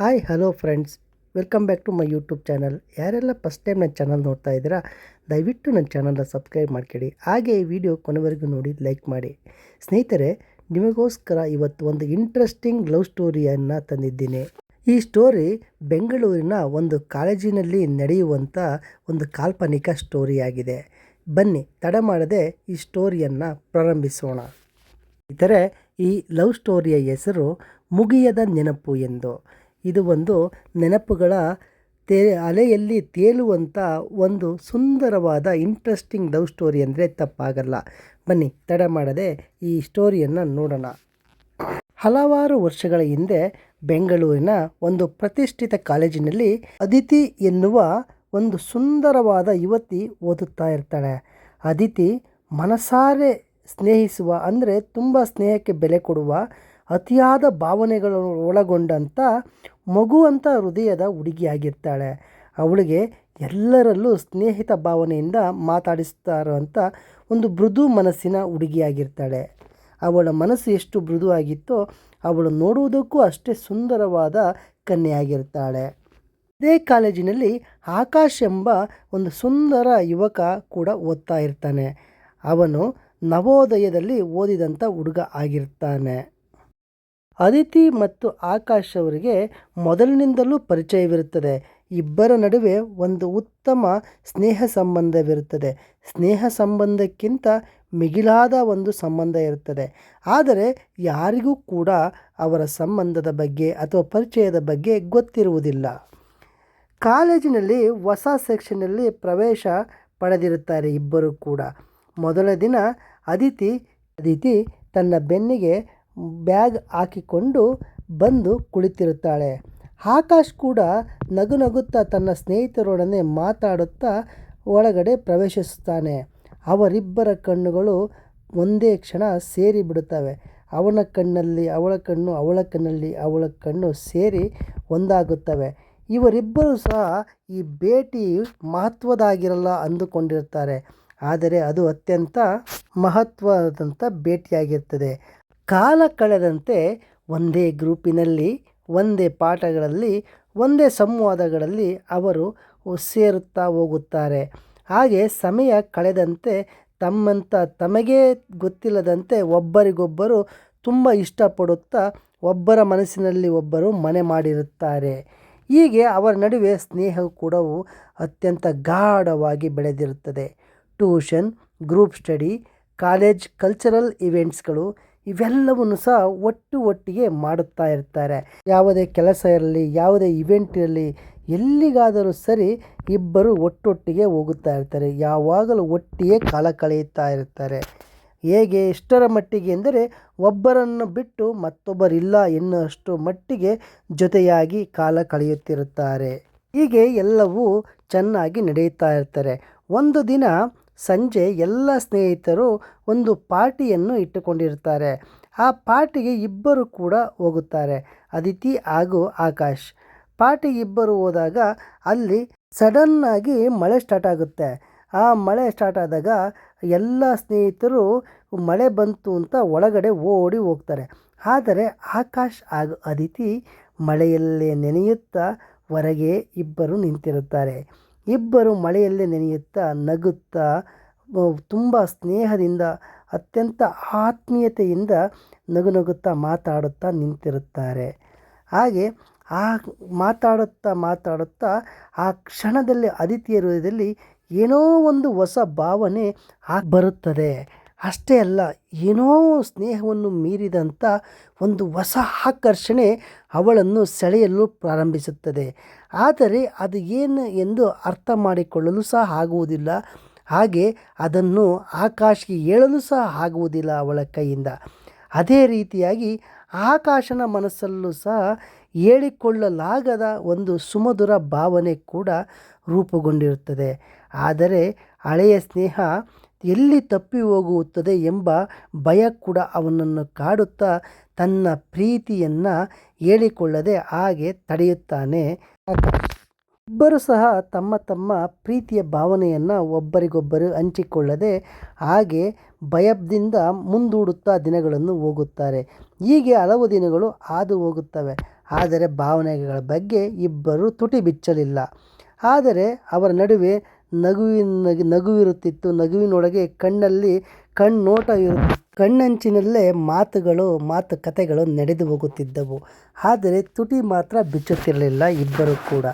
Hi hello friends welcome back to my YouTube channel ಯಾರೆಲ್ಲ first time ನನ್ನ channel ನೋಡ್ತಾ ಇದ್ದೀರಾ, ದಯವಿಟ್ಟು ನನ್ನ ಚಾನಲ್ನ ಸಬ್ಸ್ಕ್ರೈಬ್ ಮಾಡ್ಕೊಳ್ಳಿ. ಹಾಗೆ ಈ ವಿಡಿಯೋ ಕೊನೆವರೆಗೂ ನೋಡಿ ಲೈಕ್ ಮಾಡಿ. ಸ್ನೇಹಿತರೆ, ನಿಮಗೋಸ್ಕರ ಇವತ್ತು ಒಂದು ಇಂಟ್ರೆಸ್ಟಿಂಗ್ ಲವ್ ಸ್ಟೋರಿಯನ್ನು ತಂದಿದ್ದೀನಿ. ಈ ಸ್ಟೋರಿ ಬೆಂಗಳೂರಿನ ಒಂದು ಕಾಲೇಜಿನಲ್ಲಿ ನಡೆಯುವಂಥ ಒಂದು ಕಾಲ್ಪನಿಕ ಸ್ಟೋರಿಯಾಗಿದೆ ಬನ್ನಿ, ತಡ ಮಾಡದೆ ಈ ಸ್ಟೋರಿಯನ್ನು ಪ್ರಾರಂಭಿಸೋಣ. ಇತರೆ ಈ ಲವ್ ಸ್ಟೋರಿಯ ಹೆಸರು ಮುಗಿಯದ ನೆನಪು ಎಂದು. ಇದು ಒಂದು ನೆನಪುಗಳ ತೇ ಅಲೆಯಲ್ಲಿ ತೇಲುವಂಥ ಒಂದು ಸುಂದರವಾದ ಇಂಟ್ರೆಸ್ಟಿಂಗ್ ಲವ್ ಸ್ಟೋರಿ ಅಂದರೆ ತಪ್ಪಾಗಲ್ಲ. ಬನ್ನಿ, ತಡ ಮಾಡದೆ ಈ ಸ್ಟೋರಿಯನ್ನು ನೋಡೋಣ. ಹಲವಾರು ವರ್ಷಗಳ ಹಿಂದೆ ಬೆಂಗಳೂರಿನ ಒಂದು ಪ್ರತಿಷ್ಠಿತ ಕಾಲೇಜಿನಲ್ಲಿ ಅದಿತಿ ಎನ್ನುವ ಒಂದು ಸುಂದರವಾದ ಯುವತಿ ಓದುತ್ತಾ ಇರ್ತಾಳೆ. ಅದಿತಿ ಮನಸಾರೆ ಸ್ನೇಹಿಸುವ ಅಂದರೆ ತುಂಬ ಸ್ನೇಹಕ್ಕೆ ಬೆಲೆ ಕೊಡುವ ಅತಿಯಾದ ಭಾವನೆಗಳನ್ನು ಒಳಗೊಂಡಂಥ ಮಗುವಂಥ ಹೃದಯದ ಹುಡುಗಿಯಾಗಿರ್ತಾಳೆ. ಅವಳಿಗೆ ಎಲ್ಲರಲ್ಲೂ ಸ್ನೇಹಿತ ಭಾವನೆಯಿಂದ ಮಾತಾಡಿಸ್ತಾ ಇರೋವಂಥ ಒಂದು ಮೃದು ಮನಸ್ಸಿನ ಹುಡುಗಿಯಾಗಿರ್ತಾಳೆ. ಅವಳ ಮನಸ್ಸು ಎಷ್ಟು ಮೃದುವಾಗಿತ್ತೋ ಅವಳು ನೋಡುವುದಕ್ಕೂ ಅಷ್ಟೇ ಸುಂದರವಾದ ಕನ್ಯೆಯಾಗಿರ್ತಾಳೆ. ಇದೇ ಕಾಲೇಜಿನಲ್ಲಿ ಆಕಾಶ್ ಎಂಬ ಒಂದು ಸುಂದರ ಯುವಕ ಕೂಡ ಓದ್ತಾ ಇರ್ತಾನೆ. ಅವನು ನವೋದಯದಲ್ಲಿ ಓದಿದಂಥ ಹುಡುಗ ಆಗಿರ್ತಾನೆ. ಅದಿತಿ ಮತ್ತು ಆಕಾಶ್ ಅವರಿಗೆ ಮೊದಲಿನಿಂದಲೂ ಪರಿಚಯವಿರುತ್ತದೆ. ಇಬ್ಬರ ನಡುವೆ ಒಂದು ಉತ್ತಮ ಸ್ನೇಹ ಸಂಬಂಧವಿರುತ್ತದೆ. ಸ್ನೇಹ ಸಂಬಂಧಕ್ಕಿಂತ ಮಿಗಿಲಾದ ಒಂದು ಸಂಬಂಧ ಇರುತ್ತದೆ. ಆದರೆ ಯಾರಿಗೂ ಕೂಡ ಅವರ ಸಂಬಂಧದ ಬಗ್ಗೆ ಅಥವಾ ಪರಿಚಯದ ಬಗ್ಗೆ ಗೊತ್ತಿರುವುದಿಲ್ಲ. ಕಾಲೇಜಿನಲ್ಲಿ ಹೊಸ ಸೆಕ್ಷನಲ್ಲಿ ಪ್ರವೇಶ ಪಡೆದಿರುತ್ತಾರೆ ಇಬ್ಬರು ಕೂಡ. ಮೊದಲ ದಿನ ಅದಿತಿ ಅದಿತಿ ತನ್ನ ಬೆನ್ನಿಗೆ ಬ್ಯಾಗ್ ಹಾಕಿಕೊಂಡು ಬಂದು ಕುಳಿತಿರುತ್ತಾಳೆ. ಆಕಾಶ್ ಕೂಡ ನಗು ನಗುತ್ತಾ ತನ್ನ ಸ್ನೇಹಿತರೊಡನೆ ಮಾತಾಡುತ್ತಾ ಒಳಗಡೆ ಪ್ರವೇಶಿಸುತ್ತಾನೆ. ಅವರಿಬ್ಬರ ಕಣ್ಣುಗಳು ಒಂದೇ ಕ್ಷಣ ಸೇರಿಬಿಡುತ್ತವೆ ಅವನ ಕಣ್ಣಲ್ಲಿ ಅವಳ ಕಣ್ಣು, ಅವಳ ಕಣ್ಣಲ್ಲಿ ಅವಳ ಕಣ್ಣು ಸೇರಿ ಒಂದಾಗುತ್ತವೆ. ಇವರಿಬ್ಬರು ಸಹ ಈ ಭೇಟಿ ಮಹತ್ವದಾಗಿರಲ್ಲ ಅಂದುಕೊಂಡಿರ್ತಾರೆ ಆದರೆ ಅದು ಅತ್ಯಂತ ಮಹತ್ವದಂಥ ಭೇಟಿಯಾಗಿರ್ತದೆ. ಕಾಲ ಕಳೆದಂತೆ ಒಂದೇ ಗ್ರೂಪಿನಲ್ಲಿ, ಒಂದೇ ಪಾಠಗಳಲ್ಲಿ, ಒಂದೇ ಸಂವಾದಗಳಲ್ಲಿ ಅವರು ಸೇರುತ್ತಾ ಹೋಗುತ್ತಾರೆ. ಹಾಗೆ ಸಮಯ ಕಳೆದಂತೆ ತಮ್ಮಂಥ ತಮಗೇ ಗೊತ್ತಿಲ್ಲದಂತೆ ಒಬ್ಬರಿಗೊಬ್ಬರು ತುಂಬ ಇಷ್ಟಪಡುತ್ತಾ ಒಬ್ಬರ ಮನಸ್ಸಿನಲ್ಲಿ ಒಬ್ಬರು ಮನೆ ಮಾಡಿರುತ್ತಾರೆ. ಹೀಗೆ ಅವರ ನಡುವೆ ಸ್ನೇಹ ಕೂಡ ಅತ್ಯಂತ ಗಾಢವಾಗಿ ಬೆಳೆದಿರುತ್ತದೆ. Tuition, group study, college cultural ಇವೆಂಟ್ಸ್ಗಳು ಇವೆಲ್ಲವನ್ನು ಸಹ ಒಟ್ಟು ಒಟ್ಟಿಗೆ ಮಾಡುತ್ತಾ ಇರ್ತಾರೆ. ಯಾವುದೇ ಕೆಲಸ ಇರಲಿ, ಯಾವುದೇ ಇವೆಂಟ್ ಇರಲಿ, ಎಲ್ಲಿಗಾದರೂ ಸರಿ ಇಬ್ಬರು ಒಟ್ಟೊಟ್ಟಿಗೆ ಹೋಗುತ್ತಾ ಇರ್ತಾರೆ. ಯಾವಾಗಲೂ ಒಟ್ಟಿಗೆ ಕಾಲ ಕಳೆಯುತ್ತಾ ಇರ್ತಾರೆ. ಹೇಗೆ? ಎಷ್ಟರ ಮಟ್ಟಿಗೆ ಎಂದರೆ ಒಬ್ಬರನ್ನು ಬಿಟ್ಟು ಮತ್ತೊಬ್ಬರಿಲ್ಲ ಎನ್ನುವಷ್ಟು ಮಟ್ಟಿಗೆ ಜೊತೆಯಾಗಿ ಕಾಲ ಕಳೆಯುತ್ತಿರುತ್ತಾರೆ. ಹೀಗೆ ಎಲ್ಲವೂ ಚೆನ್ನಾಗಿ ನಡೆಯುತ್ತಾ ಇರ್ತಾರೆ ಒಂದು ದಿನ ಸಂಜೆ ಎಲ್ಲ ಸ್ನೇಹಿತರು ಒಂದು ಪಾರ್ಟಿಯನ್ನು ಇಟ್ಟುಕೊಂಡಿರ್ತಾರೆ ಆ ಪಾರ್ಟಿಗೆ ಇಬ್ಬರು ಕೂಡ ಹೋಗುತ್ತಾರೆ, ಅದಿತಿ ಹಾಗೂ ಆಕಾಶ್. ಪಾರ್ಟಿ ಇಬ್ಬರು ಹೋದಾಗ ಅಲ್ಲಿ ಸಡನ್ನಾಗಿ ಮಳೆ ಸ್ಟಾರ್ಟ್ ಆಗುತ್ತೆ. ಆ ಮಳೆ ಸ್ಟಾರ್ಟ್ ಆದಾಗ ಎಲ್ಲ ಸ್ನೇಹಿತರು ಮಳೆ ಬಂತು ಅಂತ ಒಳಗಡೆ ಓಡಿ ಹೋಗ್ತಾರೆ. ಆದರೆ ಆಕಾಶ್ ಹಾಗೂ ಅದಿತಿ ಮಳೆಯಲ್ಲೇ ನೆನೆಯುತ್ತಾ ಹೊರಗೆ ಇಬ್ಬರು ನಿಂತಿರುತ್ತಾರೆ. ಇಬ್ಬರು ಮಳೆಯಲ್ಲೇ ನೆನೆಯುತ್ತಾ ನಗುತ್ತಾ ತುಂಬ ಸ್ನೇಹದಿಂದ, ಅತ್ಯಂತ ಆತ್ಮೀಯತೆಯಿಂದ ನಗು ನಗುತ್ತಾ ಮಾತಾಡುತ್ತಾ ನಿಂತಿರುತ್ತಾರೆ. ಹಾಗೆ ಆ ಮಾತಾಡುತ್ತಾ ಮಾತಾಡುತ್ತಾ ಆ ಕ್ಷಣದಲ್ಲಿ ಅದಿತಿಯ ಹೃದಯದಲ್ಲಿ ಏನೋ ಒಂದು ಹೊಸ ಭಾವನೆ ಆಗಿ ಬರುತ್ತದೆ. ಅಷ್ಟೇ ಅಲ್ಲ, ಏನೋ ಸ್ನೇಹವನ್ನು ಮೀರಿದಂಥ ಒಂದು ಹೊಸ ಆಕರ್ಷಣೆ ಅವಳನ್ನು ಸೆಳೆಯಲು ಪ್ರಾರಂಭಿಸುತ್ತದೆ. ಆದರೆ ಅದು ಏನು ಎಂದು ಅರ್ಥ ಮಾಡಿಕೊಳ್ಳಲು ಸಹ ಆಗುವುದಿಲ್ಲ. ಹಾಗೆ ಅದನ್ನು ಆಕಾಶ್ಗೆ ಹೇಳಲು ಸಹ ಆಗುವುದಿಲ್ಲ ಅವಳ ಕೈಯಿಂದ. ಅದೇ ರೀತಿಯಾಗಿ ಆಕಾಶನ ಮನಸ್ಸಲ್ಲೂ ಸಹ ಹೇಳಿಕೊಳ್ಳಲಾಗದ ಒಂದು ಸುಮಧುರ ಭಾವನೆ ಕೂಡ ರೂಪುಗೊಂಡಿರುತ್ತದೆ. ಆದರೆ ಹಳೆಯ ಸ್ನೇಹ ಎಲ್ಲಿ ತಪ್ಪಿ ಹೋಗುತ್ತದೆ ಎಂಬ ಭಯ ಕೂಡ ಅವನನ್ನು ಕಾಡುತ್ತಾ ತನ್ನ ಪ್ರೀತಿಯನ್ನು ಹೇಳಿಕೊಳ್ಳದೆ ಹಾಗೆ ತಡೆಯುತ್ತಾನೆ. ಇಬ್ಬರು ಸಹ ತಮ್ಮ ತಮ್ಮ ಪ್ರೀತಿಯ ಭಾವನೆಯನ್ನು ಒಬ್ಬರಿಗೊಬ್ಬರು ಹಂಚಿಕೊಳ್ಳದೆ ಹಾಗೆ ಭಯದಿಂದ ಮುಂದೂಡುತ್ತಾ ದಿನಗಳನ್ನು ಹೋಗುತ್ತಾರೆ. ಹೀಗೆ ಹಲವು ದಿನಗಳು ಹಾದು ಹೋಗುತ್ತವೆ. ಆದರೆ ಭಾವನೆಗಳ ಬಗ್ಗೆ ಇಬ್ಬರು ತುಟಿ ಬಿಚ್ಚಲಿಲ್ಲ. ಆದರೆ ಅವರ ನಡುವೆ ನಗುವಿನ ನಗುವಿರುತ್ತಿತ್ತು. ನಗುವಿನೊಳಗೆ ಕಣ್ಣಲ್ಲಿ ಕಣ್ಣೋಟ ಇರು, ಕಣ್ಣಂಚಿನಲ್ಲೇ ಮಾತುಗಳು, ಮಾತು ಕಥೆಗಳು ನಡೆದು ಹೋಗುತ್ತಿದ್ದವು. ಆದರೆ ತುಟಿ ಮಾತ್ರ ಬಿಚ್ಚುತ್ತಿರಲಿಲ್ಲ ಇಬ್ಬರು ಕೂಡ.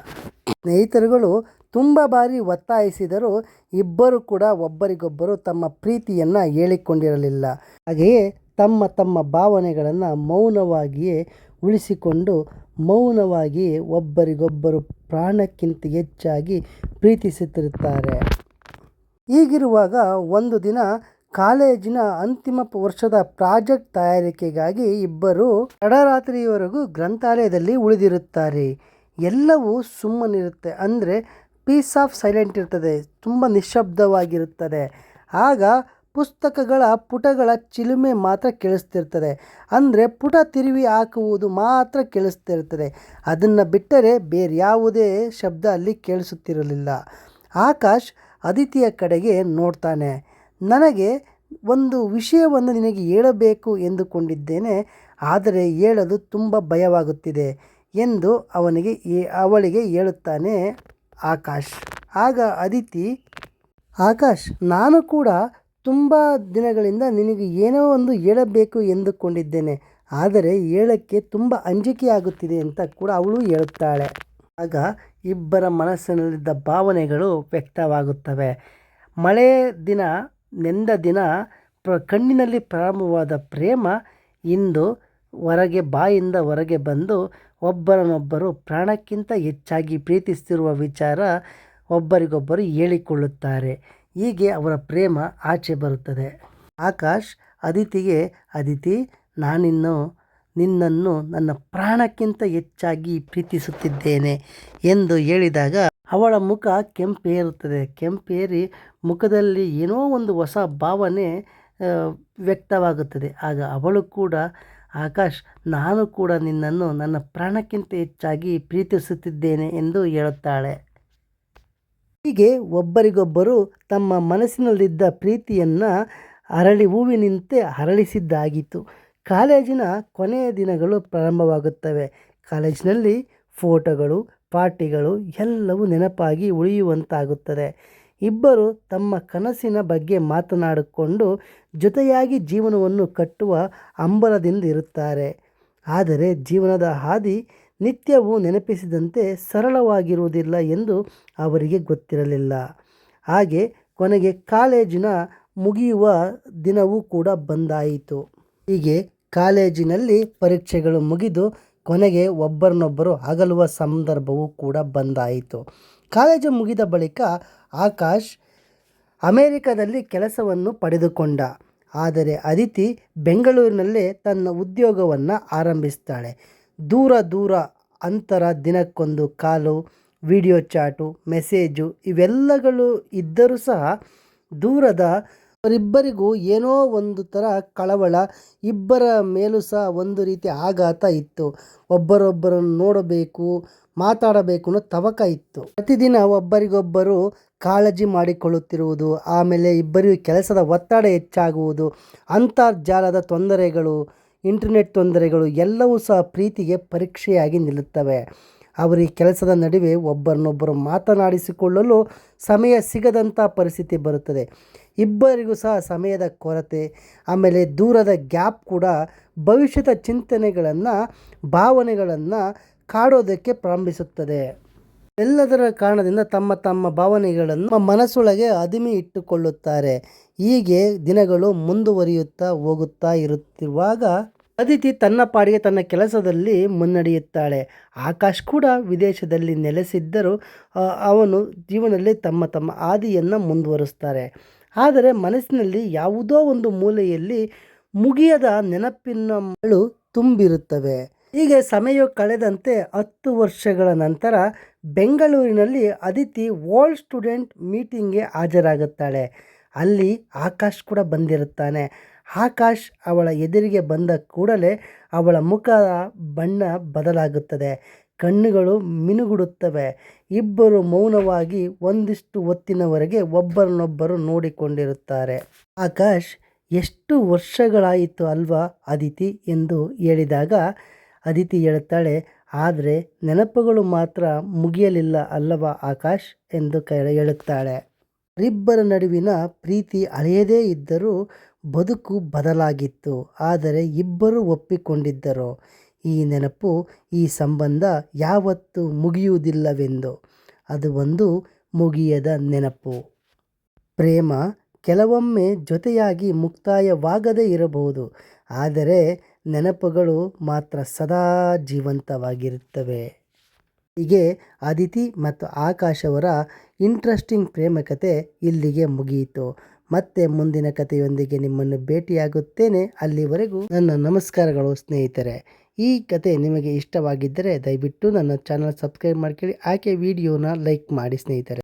ಸ್ನೇಹಿತರುಗಳು ತುಂಬ ಬಾರಿ ಒತ್ತಾಯಿಸಿದರೂ ಇಬ್ಬರು ಕೂಡ ಒಬ್ಬರಿಗೊಬ್ಬರು ತಮ್ಮ ಪ್ರೀತಿಯನ್ನು ಹೇಳಿಕೊಂಡಿರಲಿಲ್ಲ. ಹಾಗೆಯೇ ತಮ್ಮ ತಮ್ಮ ಭಾವನೆಗಳನ್ನು ಮೌನವಾಗಿಯೇ ಉಳಿಸಿಕೊಂಡು ಮೌನವಾಗಿ ಒಬ್ಬರಿಗೊಬ್ಬರು ಪ್ರಾಣಕ್ಕಿಂತ ಹೆಚ್ಚಾಗಿ ಪ್ರೀತಿಸುತ್ತಿರುತ್ತಾರೆ. ಹೀಗಿರುವಾಗ ಒಂದು ದಿನ ಕಾಲೇಜಿನ ಅಂತಿಮ ವರ್ಷದ ಪ್ರಾಜೆಕ್ಟ್ ತಯಾರಿಕೆಗಾಗಿ ಇಬ್ಬರು ತಡರಾತ್ರಿಯವರೆಗೂ ಗ್ರಂಥಾಲಯದಲ್ಲಿ ಉಳಿದಿರುತ್ತಾರೆ. ಎಲ್ಲವೂ ಸುಮ್ಮನಿರುತ್ತೆ ಅಂದರೆ ಪೀಸ್ ಆಫ್ ಸೈಲೆಂಟ್ ಇರ್ತದೆ, ತುಂಬ ನಿಶ್ಶಬ್ದವಾಗಿರುತ್ತದೆ. ಆಗ ಪುಸ್ತಕಗಳ ಪುಟಗಳ ಚಿಲುಮೆ ಮಾತ್ರ ಕೇಳಿಸ್ತಿರ್ತದೆ. ಅಂದರೆ ಪುಟ ತಿರುವಿ ಹಾಕುವುದು ಮಾತ್ರ ಕೇಳಿಸ್ತಿರ್ತದೆ. ಅದನ್ನು ಬಿಟ್ಟರೆ ಬೇರೆ ಯಾವುದೇ ಶಬ್ದ ಅಲ್ಲಿ ಕೇಳಿಸುತ್ತಿರಲಿಲ್ಲ. ಆಕಾಶ್ ಅದಿತಿಯ ಕಡೆಗೆ ನೋಡ್ತಾನೆ. ನನಗೆ ಒಂದು ವಿಷಯವನ್ನು ನಿನಗೆ ಹೇಳಬೇಕು ಎಂದುಕೊಂಡಿದ್ದೇನೆ. ಆದರೆ ಹೇಳಲು ತುಂಬ ಭಯವಾಗುತ್ತಿದೆ ಎಂದು ಅವನಿಗೆ ಅವಳಿಗೆ ಹೇಳುತ್ತಾನೆ ಆಕಾಶ್. ಆಗ ಅದಿತಿ ಆಕಾಶ್, ನಾನು ಕೂಡ ತುಂಬ ದಿನಗಳಿಂದ ನಿನಗೆ ಏನೋ ಒಂದು ಹೇಳಬೇಕು ಎಂದುಕೊಂಡಿದ್ದೇನೆ. ಆದರೆ ಹೇಳಕ್ಕೆ ತುಂಬ ಅಂಜಿಕೆಯಾಗುತ್ತಿದೆ ಅಂತ ಕೂಡ ಅವಳು ಹೇಳುತ್ತಾಳೆ. ಆಗ ಇಬ್ಬರ ಮನಸ್ಸಿನಲ್ಲಿದ್ದ ಭಾವನೆಗಳು ವ್ಯಕ್ತವಾಗುತ್ತವೆ. ಮಳೆ ದಿನ ನೆಂದ ದಿನ ಪ್ರ, ಕಣ್ಣಿನಲ್ಲಿ ಪ್ರಾರಂಭವಾದ ಪ್ರೇಮ ಇಂದು ಹೊರಗೆ, ಬಾಯಿಂದ ಹೊರಗೆ ಬಂದು ಒಬ್ಬರನ್ನೊಬ್ಬರು ಪ್ರಾಣಕ್ಕಿಂತ ಹೆಚ್ಚಾಗಿ ಪ್ರೀತಿಸ್ತಿರುವ ವಿಚಾರ ಒಬ್ಬರಿಗೊಬ್ಬರು ಹೇಳಿಕೊಳ್ಳುತ್ತಾರೆ. ಹೀಗೆ ಅವರ ಪ್ರೇಮ ಆಚೆ ಬರುತ್ತದೆ. ಆಕಾಶ್, ಅದಿತಿಗೆ, ಅದಿತಿ, ನಾನಿನ್ನು, ನಿನ್ನನ್ನು ನನ್ನ ಪ್ರಾಣಕ್ಕಿಂತ ಹೆಚ್ಚಾಗಿ ಪ್ರೀತಿಸುತ್ತಿದ್ದೇನೆ ಎಂದು ಹೇಳಿದಾಗ ಅವಳ ಮುಖ ಕೆಂಪೇರುತ್ತದೆ. ಕೆಂಪೇರಿ ಮುಖದಲ್ಲಿ ಏನೋ ಒಂದು ಹೊಸ ಭಾವನೆ ವ್ಯಕ್ತವಾಗುತ್ತದೆ. ಆಗ ಅವಳು ಕೂಡ, ಆಕಾಶ್, ನಾನು ಕೂಡ ನಿನ್ನನ್ನು ನನ್ನ ಪ್ರಾಣಕ್ಕಿಂತ ಹೆಚ್ಚಾಗಿ ಪ್ರೀತಿಸುತ್ತಿದ್ದೇನೆ ಎಂದು ಹೇಳುತ್ತಾಳೆ. ಹೀಗೆ ಒಬ್ಬರಿಗೊಬ್ಬರು ತಮ್ಮ ಮನಸ್ಸಿನಲ್ಲಿದ್ದ ಪ್ರೀತಿಯನ್ನು ಅರಳಿ ಹೂವಿನಂತೆ ಅರಳಿಸಿದ್ದಾಗಿತ್ತು. ಕಾಲೇಜಿನ ಕೊನೆಯ ದಿನಗಳು ಪ್ರಾರಂಭವಾಗುತ್ತವೆ. ಕಾಲೇಜಿನಲ್ಲಿ ಫೋಟೋಗಳು, ಪಾರ್ಟಿಗಳು ಎಲ್ಲವೂ ನೆನಪಾಗಿ ಉಳಿಯುವಂತಾಗುತ್ತದೆ. ಇಬ್ಬರು ತಮ್ಮ ಕನಸಿನ ಬಗ್ಗೆ ಮಾತನಾಡಿಕೊಂಡು ಜೊತೆಯಾಗಿ ಜೀವನವನ್ನು ಕಟ್ಟುವ ಅಂಬಲದಿಂದ ಇರುತ್ತಾರೆ. ಆದರೆ ಜೀವನದ ಹಾದಿ ನಿತ್ಯವೂ ನೆನಪಿಸಿದಂತೆ ಸರಳವಾಗಿರುವುದಿಲ್ಲ ಎಂದು ಅವರಿಗೆ ಗೊತ್ತಿರಲಿಲ್ಲ. ಹಾಗೆ ಕೊನೆಗೆ ಕಾಲೇಜಿನ ಮುಗಿಯುವ ದಿನವೂ ಕೂಡ ಬಂದಾಯಿತು. ಹೀಗೆ ಕಾಲೇಜಿನಲ್ಲಿ ಪರೀಕ್ಷೆಗಳು ಮುಗಿದು ಕೊನೆಗೆ ಒಬ್ಬರನ್ನೊಬ್ಬರು ಅಗಲುವ ಸಂದರ್ಭವೂ ಕೂಡ ಬಂದಾಯಿತು. ಕಾಲೇಜು ಮುಗಿದ ಬಳಿಕ ಆಕಾಶ್ ಅಮೇರಿಕಾದಲ್ಲಿ ಕೆಲಸವನ್ನು ಪಡೆದುಕೊಂಡ. ಆದರೆ ಅದಿತಿ ಬೆಂಗಳೂರಿನಲ್ಲೇ ತನ್ನ ಉದ್ಯೋಗವನ್ನು ಆರಂಭಿಸ್ತಾಳೆ. ದೂರ ದೂರ ಅಂತರ ದಿನಕ್ಕೊಂದು ಕಾಲು, ವಿಡಿಯೋ ಚಾಟು, ಮೆಸೇಜು ಇವೆಲ್ಲಗಳು ಇದ್ದರೂ ಸಹ ದೂರದ ಅವರಿಬ್ಬರಿಗೂ ಏನೋ ಒಂದು ಥರ ಕಳವಳ, ಇಬ್ಬರ ಮೇಲೂ ಸಹ ಒಂದು ರೀತಿ ಆಘಾತ ಇತ್ತು. ಒಬ್ಬರೊಬ್ಬರನ್ನು ನೋಡಬೇಕು, ಮಾತಾಡಬೇಕು ಅನ್ನೋ ತವಕ ಇತ್ತು. ಪ್ರತಿದಿನ ಒಬ್ಬರಿಗೊಬ್ಬರು ಕಾಳಜಿ ಮಾಡಿಕೊಳ್ಳುತ್ತಿರುವುದು, ಆಮೇಲೆ ಇಬ್ಬರಿಗೂ ಕೆಲಸದ ಒತ್ತಡ ಹೆಚ್ಚಾಗುವುದು, ಅಂತರ್ಜಾಲದ ತೊಂದರೆಗಳು ಇಂಟರ್ನೆಟ್ ತೊಂದರೆಗಳು ಎಲ್ಲವೂ ಸಹ ಪ್ರೀತಿಗೆ ಪರೀಕ್ಷೆಯಾಗಿ ನಿಲ್ಲುತ್ತವೆ. ಅವರಿಗೆ ಕೆಲಸದ ನಡುವೆ ಒಬ್ಬರನ್ನೊಬ್ಬರು ಮಾತನಾಡಿಸಿಕೊಳ್ಳಲು ಸಮಯ ಸಿಗದಂಥ ಪರಿಸ್ಥಿತಿ ಬರುತ್ತದೆ. ಇಬ್ಬರಿಗೂ ಸಹ ಸಮಯದ ಕೊರತೆ, ಆಮೇಲೆ ದೂರದ ಗ್ಯಾಪ್ ಕೂಡ ಭವಿಷ್ಯದ ಚಿಂತನೆಗಳನ್ನು, ಭಾವನೆಗಳನ್ನು ಕಾಡೋದಕ್ಕೆ ಪ್ರಾರಂಭಿಸುತ್ತದೆ. ಎಲ್ಲದರ ಕಾರಣದಿಂದ ತಮ್ಮ ತಮ್ಮ ಭಾವನೆಗಳನ್ನು ಮನಸ್ಸೊಳಗೆ ಅದಿಮಿ ಇಟ್ಟುಕೊಳ್ಳುತ್ತಾರೆ. ಹೀಗೆ ದಿನಗಳು ಮುಂದುವರಿಯುತ್ತಾ ಹೋಗುತ್ತಾ ಇರುತ್ತಿರುವಾಗ ಅದಿತಿ ತನ್ನ ಪಾಡಿಗೆ ತನ್ನ ಕೆಲಸದಲ್ಲಿ ಮುನ್ನಡೆಯುತ್ತಾಳೆ. ಆಕಾಶ್ ಕೂಡ ವಿದೇಶದಲ್ಲಿ ನೆಲೆಸಿದ್ದರೂ ಅವನು ಜೀವನದಲ್ಲಿ ತಮ್ಮ ತಮ್ಮ ಹಾದಿಯನ್ನು ಮುಂದುವರಿಸ್ತಾರೆ ಆದರೆ ಮನಸ್ಸಿನಲ್ಲಿ ಯಾವುದೋ ಒಂದು ಮೂಲೆಯಲ್ಲಿ ಮುಗಿಯದ ನೆನಪಿನ ಮಳು ತುಂಬಿರುತ್ತವೆ. ಹೀಗೆ ಸಮಯ ಕಳೆದಂತೆ ಹತ್ತು ವರ್ಷಗಳ ನಂತರ ಬೆಂಗಳೂರಿನಲ್ಲಿ ಅದಿತಿ ಓಲ್ಡ್ ಸ್ಟೂಡೆಂಟ್ ಮೀಟಿಂಗ್ಗೆ ಹಾಜರಾಗುತ್ತಾಳೆ. ಅಲ್ಲಿ ಆಕಾಶ್ ಕೂಡ ಬಂದಿರುತ್ತಾನೆ. ಆಕಾಶ್ ಅವಳ ಎದುರಿಗೆ ಬಂದ ಕೂಡಲೇ ಅವಳ ಮುಖದ ಬಣ್ಣ ಬದಲಾಗುತ್ತದೆ. ಕಣ್ಣುಗಳು ಮಿನುಗುಡುತ್ತವೆ. ಇಬ್ಬರು ಮೌನವಾಗಿ ಒಂದಿಷ್ಟು ಹೊತ್ತಿನವರೆಗೆ ಒಬ್ಬರನ್ನೊಬ್ಬರು ನೋಡಿಕೊಂಡಿರುತ್ತಾರೆ. ಆಕಾಶ್, ಎಷ್ಟು ವರ್ಷಗಳಾಯಿತು ಅಲ್ವಾ ಅದಿತಿ ಎಂದು ಹೇಳಿದಾಗ ಅದಿತಿ ಹೇಳುತ್ತಾಳೆ, ಆದರೆ ನೆನಪುಗಳು ಮಾತ್ರ ಮುಗಿಯಲಿಲ್ಲ ಅಲ್ಲವಾ ಆಕಾಶ್? ಎಂದು ಕ ಹೇಳುತ್ತಾಳೆ. ಅವರಿಬ್ಬರ ನಡುವಿನ ಪ್ರೀತಿ ಅಳೆಯದೇ ಇದ್ದರೂ ಬದುಕು ಬದಲಾಗಿತ್ತು. ಆದರೆ ಇಬ್ಬರು ಒಪ್ಪಿಕೊಂಡಿದ್ದರು. ಈ ನೆನಪು, ಈ ಸಂಬಂಧ ಯಾವತ್ತೂ ಮುಗಿಯುವುದಿಲ್ಲವೆಂದು. ಅದು ಒಂದು ಮುಗಿಯದ ನೆನಪು. ಪ್ರೇಮ ಕೆಲವೊಮ್ಮೆ ಜೊತೆಯಾಗಿ ಮುಕ್ತಾಯವಾಗದೇ ಇರಬಹುದು. ಆದರೆ ನೆನಪುಗಳು ಮಾತ್ರ ಸದಾ ಜೀವಂತವಾಗಿರುತ್ತವೆ. ಹೀಗೆ ಅದಿತಿ ಮತ್ತು ಆಕಾಶ್ ಅವರ ಇಂಟ್ರೆಸ್ಟಿಂಗ್ ಪ್ರೇಮ ಕತೆ ಇಲ್ಲಿಗೆ ಮುಗಿಯಿತು. ಮತ್ತೆ ಮುಂದಿನ ಕಥೆಯೊಂದಿಗೆ ನಿಮ್ಮನ್ನು ಭೇಟಿಯಾಗುತ್ತೇನೆ. ಅಲ್ಲಿವರೆಗೂ ನನ್ನ ನಮಸ್ಕಾರಗಳು ಸ್ನೇಹಿತರೆ. ಈ ಕತೆ ನಿಮಗೆ ಇಷ್ಟವಾಗಿದ್ದರೆ ದಯವಿಟ್ಟು ನನ್ನ ಚಾನಲ್ ಸಬ್ಸ್ಕ್ರೈಬ್ ಮಾಡ್ಕೊಳ್ಳಿ. ಆಕೆ ವಿಡಿಯೋನ ಲೈಕ್ ಮಾಡಿ ಸ್ನೇಹಿತರೆ.